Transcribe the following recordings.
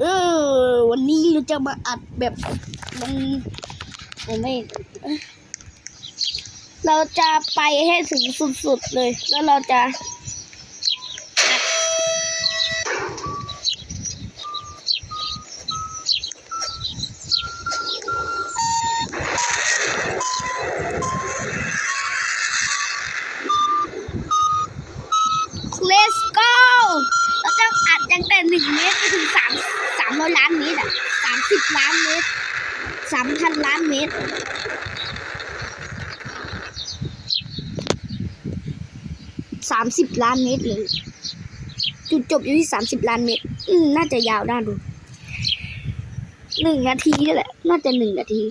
เออ วันนี้เราจะมาอัดแบบมันผมไม่ เราจะไปให้ถึงสุดๆเลย แล้วเราจะ สามสิบล้านเมตรเลยจุดจบอยู่ที่สามสิบล้านเมตร อืมน่าจะยาวน่าดูหนึ่งนาทีนี่แหละ น่าจะหนึ่งนาที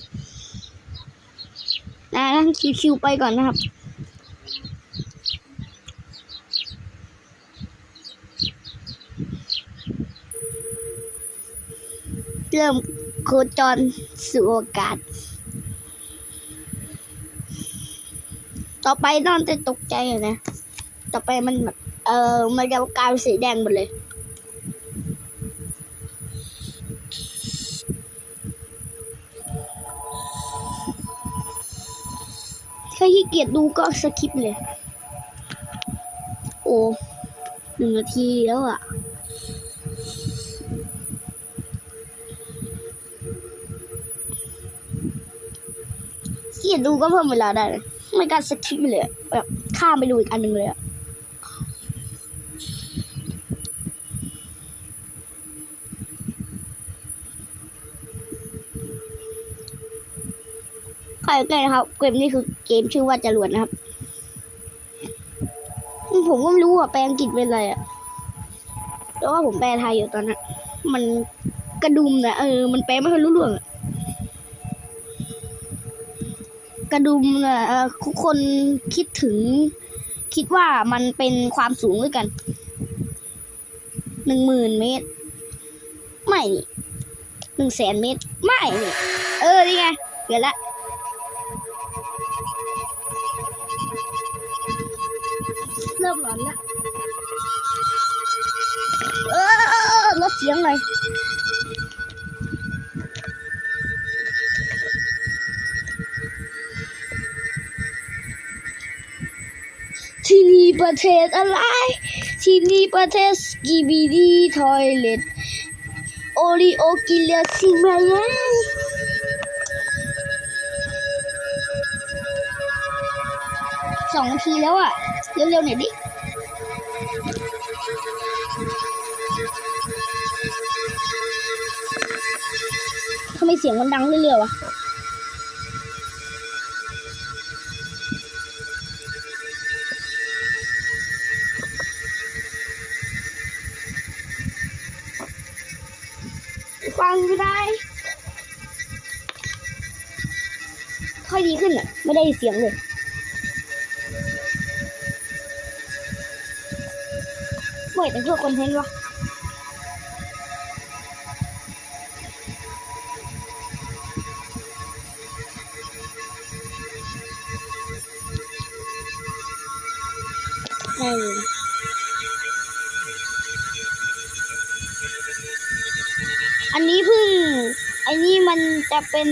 นะคิวๆไปก่อนนะครับ เริ่มโคจรสู่อากาศ ต่อไปนอนจะตกใจนะ ต่อไปมันแบบเออมันจะกลายเป็นสีแดงหมดเลย ถ้าขี้เกียจดูก็สคิปเลย โอ้หนึ่งนาทีแล้วอะขี้เกียจดูก็เพิ่มเวลาได้เลย ไม่การสคิปเลยแบบข้ามไปดูอีกอันหนึ่งเลยอะใครเกันนะครับ เกมนี้คือเกมชื่อว่าจรวดนะครับ ผมก็ไม่รู้ว่าแปลอังกฤษเป็นอะไรอะแต่ว่าผมแปลไทยอยู่ตอนนั้นมันกระดุมนะเออ มันแปลไม่ค่อยรู้เรื่องอะ กระดุมทุกคนคิดถึง คิดว่ามันเป็นความสูงด้วยกันหนึ่งหมื่นเมตร ไม่นี่หนึ่งแสนเมตร ไม่นี่เออนี่ไงเกิดละเริ่มหลอนละเออลดเสียงหน่อย ประเทศอะไร ที่นี่ประเทศกีบีดีทอยเลตโอริโอกิเลซิมายังสองนาทีแล้วอะเร็วๆหน่อยดิทำไมเสียงมันดังเรื่อยๆวะ ไม่ได้เสียงเลยเมื่อแต่เพื่อคอนเทนต์วะได้ยอันนี้เพิ่งอันนี้มันจะเป็น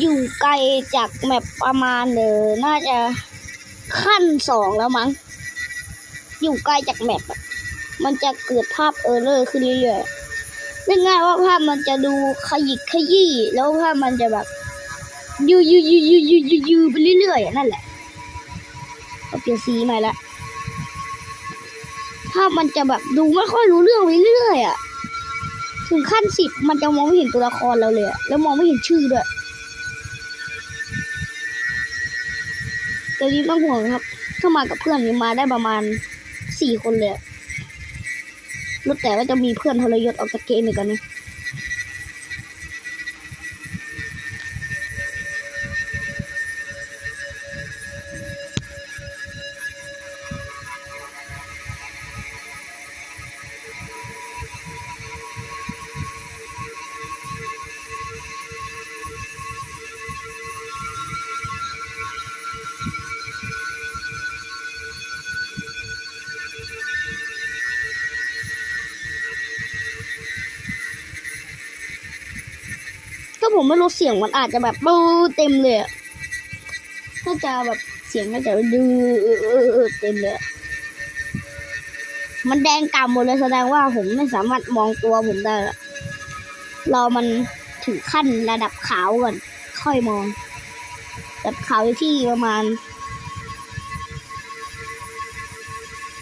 อยู่ไกลจากแมปประมาณเออน่าจะขั้นสองแล้วมั้ง อยู่ไกลจากแมปมันจะเกิดภาพเออร์เลอร์ขึ้นเรื่อยๆเรียกง่ายว่าภาพมันจะดูขยิกขยี้แล้วภาพมันจะแบบยูยูยูยูยูยูยูไปเรื่อยๆอะนั่นแหละเอาเปลี่ยนสีใหม่ละภาพมันจะแบบดูไม่ค่อยรู้เรื่องไปเรื่อยๆอะถึงขั้นสิบมันจะมองไม่เห็นตัวละครเราเลยอะแล้วมองไม่เห็นชื่อด้วย แต่นี้ไม่ต้องห่วงครับ ถ้ามากับเพื่อนนี่มาได้ประมาณสี่คนเลยรู้แต่ว่าจะมีเพื่อนทรยศออกจากเกมอีกกันนะ ผมไม่รู้เสียงมันอาจจะแบบปูเต็มเลยอะน่าจะแบบเสียงน่าจะดื้อเต็มเลยมันแดงกำหมดเลยแสดงว่าผมไม่สามารถมองตัวผมได้รอมันถึงขั้นระดับขาวก่อน ค่อยมองระดับขาวที่ประมาณ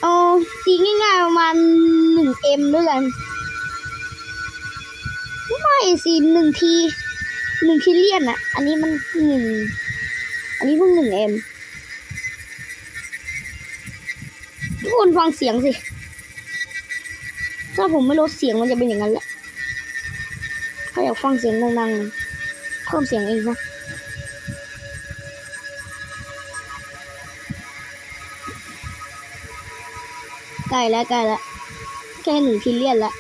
เอาตีง่ายๆประมาณหนึ่งเอ็มด้วยกันไม่สิหนึ่งที หนึ่งทีเลียนอะอันนี้มันหนึ่ง อันนี้เพิ่งหนึ่งเอ็มทุกคนฟังเสียงสิ ถ้าผมไม่ลดเสียงมันจะเป็นอย่างนั้นแหละ ถ้าอยากฟังเสียงดังๆ เพิ่มเสียงเองนะใกล้แล้วใกล้แล้วแค่หนึ่งทีเลียนแล้ว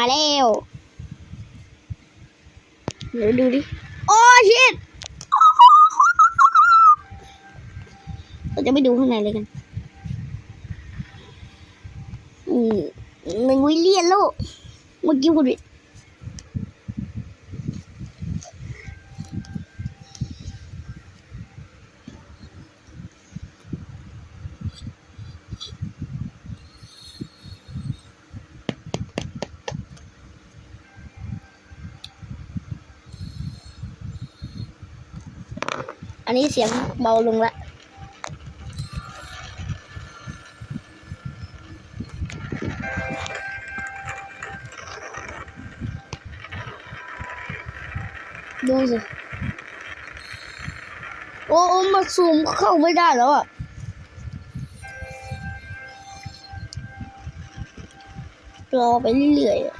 มาแล้วเดี๋ยวดูดิ โอ้ชิตเราจะไปดูข้างในเลยกันอืมหนึ่งวิลเลียนแล้วเมื่อกี้คุณดิ อันนี้เสียงเบาลงละดูสิ โอ้โอ้มาซูมเข้าไม่ได้แล้วอะ รอไปเรื่อยๆ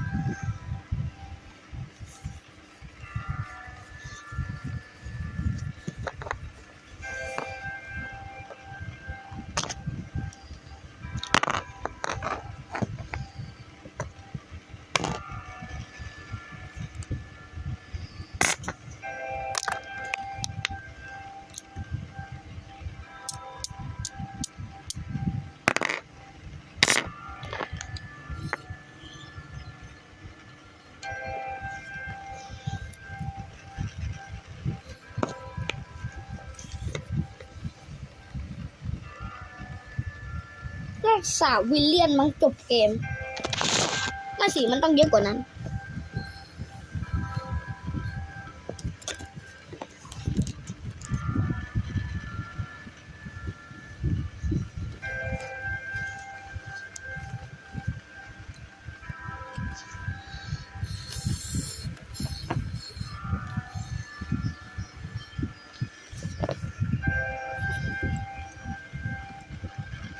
สามวิลเลียนมั้งจบเกมน่าสีมันต้องเยอะกว่านั้น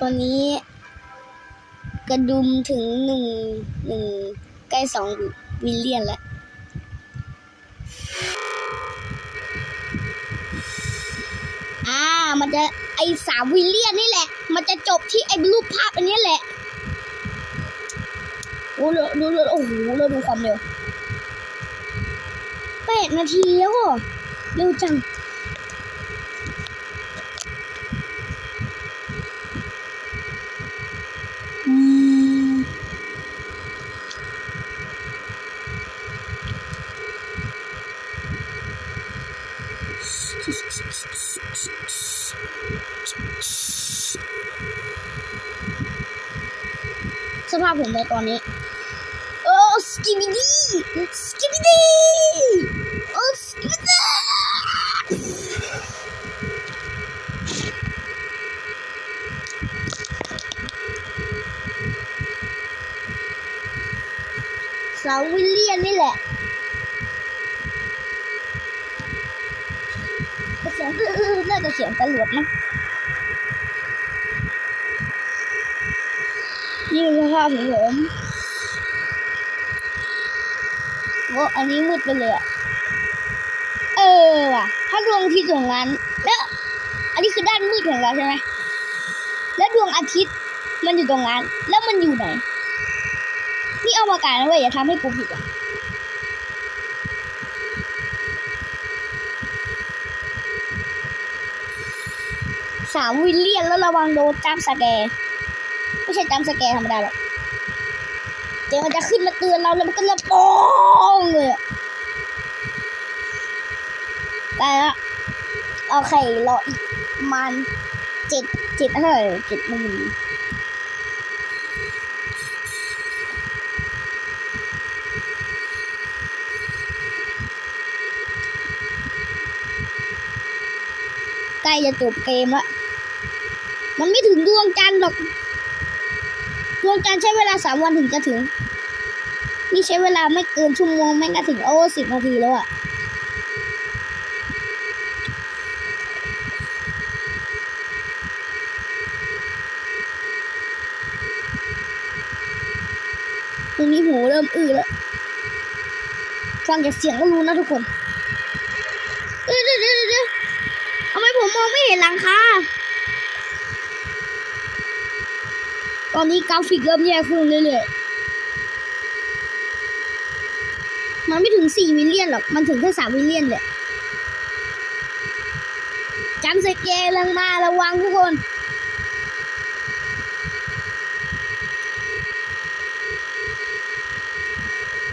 ตอนนี้ กระดุมถึงหนึ่งหนึ่งใกล้สองวิลเลียนแล้วอ่ามันจะไอสามวิลเลียนนี่แหละ มันจะจบที่ไอรูปภาพอันนี้แหละโอ้ดูดูดูโอ้โหเราดูความเร็วแปดนาทีแล้วอะเร็วจัง อืม สภาพผมในตอนนี้โอ้สกิบิดี้สกิบิดี้โอ้สกิบิดี้สาววิลเลียนนี่แหละเสียงน่าจะเสียงตำรวจมั้ง นี่คือสภาพของผมโอ้อันนี้มืดไปเลยอะเออว่ะ ถ้าดวงอาทิตย์ของงานแล้วอันนี้คือด้านมืดของเราใช่ไหมแล้วดวงอาทิตย์มันอยู่ตรงนั้น แล้วมันอยู่ไหน นี่เอามากาศนะเว้ยอย่าทำให้กูผิดอะสามวิลเลียนแล้วระวังโดนจัมสแกร์ ไม่ใช่จัมป์สแกร์ธรรมดาหรอกเดี๋ยวมันจะขึ้นมาเตือนเราแล้วมันก็ระโปงเลยได้แล้วโอเครออีกมันเจ็ดเจ็ดเท่าไหร่เจ็ดหมื่นใกล้จะจบเกมละมันไม่ถึงดวงจันทร์หรอก ดวงจันทร์ใช้เวลาสามวันถึงจะถึง นี่ใช้เวลาไม่เกินชั่วโมงไม่ก็ถึงโอ้สิบนาทีแล้วอะตรงนี้หูเริ่มอื้อแล้วฟังจากเสียงก็รู้นะทุกคน เดี๋ยวเดี๋ยวเดี๋ยวเดี๋ยวทำไมผมมองไม่เห็นหลังคา ตอนนี้กราฟิกเริ่มแย่ขึ้นเรื่อยๆ มันไม่ถึงสี่มิลเลียนหรอก มันถึงแค่สามมิลเลียนเลยจำสเกลลังมาระวังทุกคน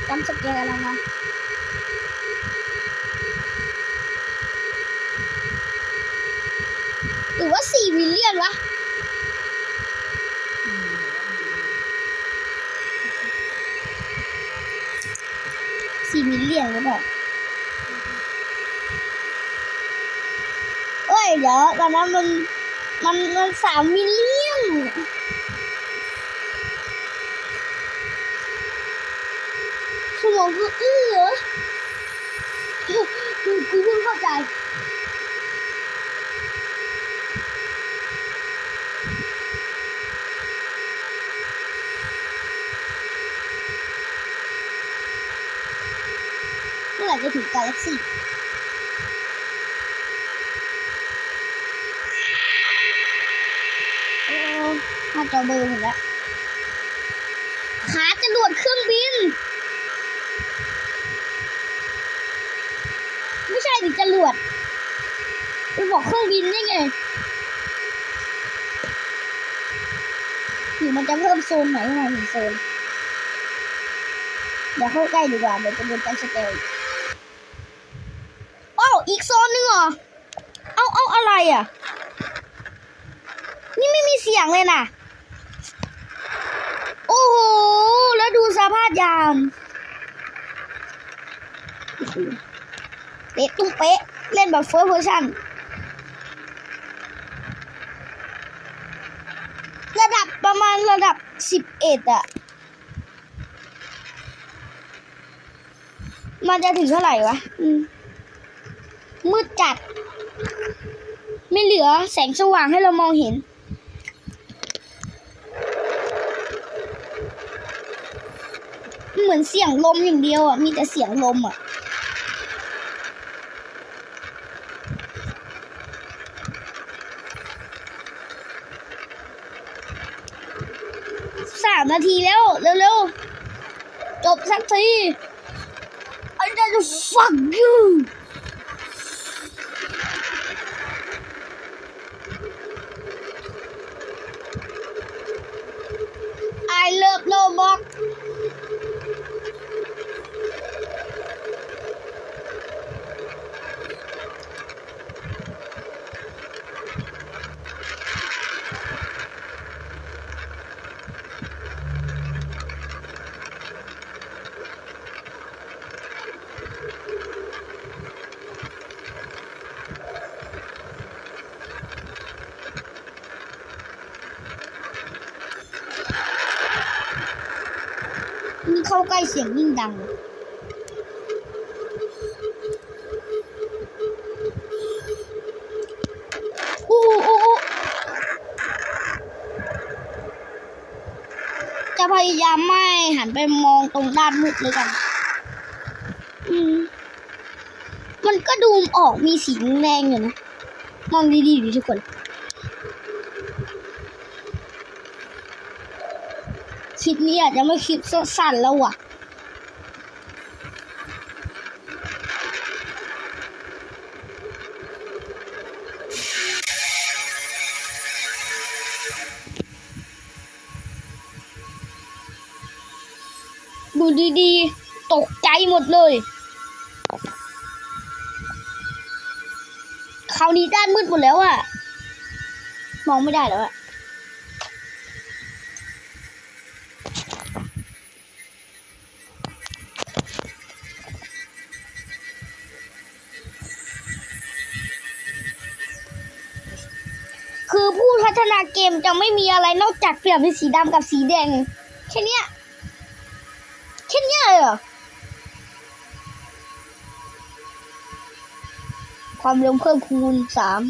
จำสเกลอะไรมาหรือว่าสี่วิลเลียนวะีมิลเลียนหรือเปล่าเอ้ย เดี๋ยวตอนนั้นมันมันมันสามมิลเลียนสมองก็อื้อเหรอกูกูเพิ่งเข้าใจ เมื่อไหร่จะถึงกาแล็กซี่โอ้น้าจอเบลอร์หมดแล้วขาจะรวดเครื่องบิน ไม่ใช่ดิจรวดไปบอกเครื่องบินได้ไงหรือมันจะเพิ่มโซนไหนขึ้นมาหนึ่งโซนเดี๋ยวเข้าใกล้ดีกว่าเดี๋ยวจะโดนกันสเกล อีกโซนหนึงเหรอ เอาเอาอะไรอะ นี่ไม่มีเสียงเลยนะโอ้โห แล้วดูสภาพยามเป๊ะตุ้งเป๊ะ เล่นแบบเฟิร์สเวอร์ชันระดับประมาณระดับสิบเอ็ดอะมันจะถึงเท่าไหร่วะ อืม มืดจัด ไม่เหลือแสงสว่างให้เรามองเห็น เหมือนเสียงลมอย่างเดียวอะ มีแต่เสียงลมอะสามนาทีแล้ว เร็วๆ จบสักที I don't fuck you ไอเลิฟโนบ็อก นี่เข้าใกล้เสียงยิ่งดังอู้อู้อู้อู้จะพยายามไม่หันไปมองตรงด้านมืดเลยกัน อืม มันก็ดูออกมีสีแดงอยู่นะ มองดีๆดิทุกคนคลิปนี้อาจจะไม่คลิปสั้นแล้วว่ะ ดูดีๆ ตกใจหมดเลย คราวนี้ด้านมืดหมดแล้วอะมองไม่ได้แล้วอะ มจะไม่มีอะไรนอกจากเปลี่ยนเป็นสีดำกับสีแดง แค่เนี้ยแค่เนี้ยเลยเหรอความเร็วเพิ่มคูณสาม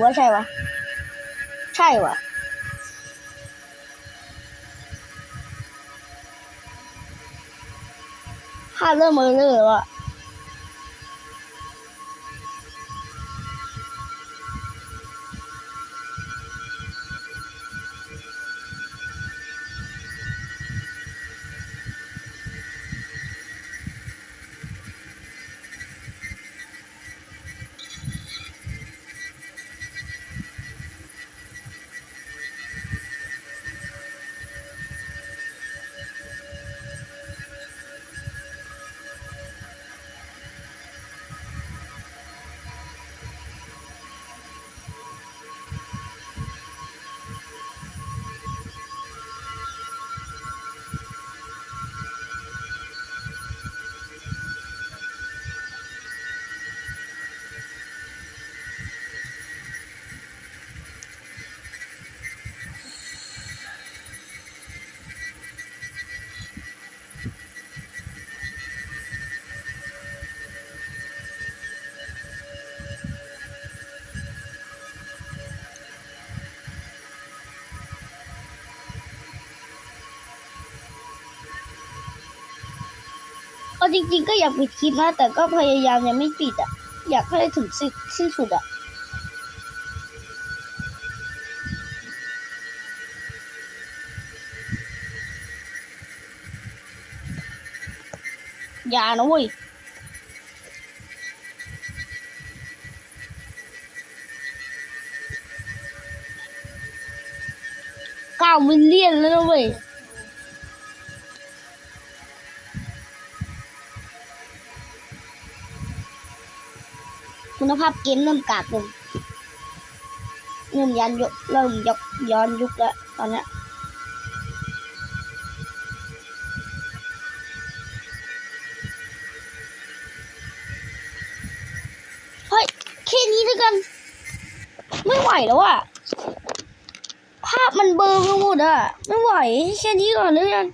หรือว่าใช่วะใช่วะภาพเริ่มเออเลอร์แล้วอะ จริง ๆ ก็อยากปิดคลิปนะ แต่ก็พยายามยังไม่ปิดอะ อยากให้ถึงสิ้นสิ้นสุดอะอย่านะเว้ยเก้ามิลเลียนแล้วนะเว้ย คุณภาพเกมเริ่มกากลงเริ่มยันยกเริ่มยกย้อนยุคแล้วตอนนี้เฮ้ยแค่นี้ด้วยกัน ไม่ไหวแล้วอะภาพมันเบลอไปหมดอะไม่ไหวแค่นี้ก่อนเลยกัน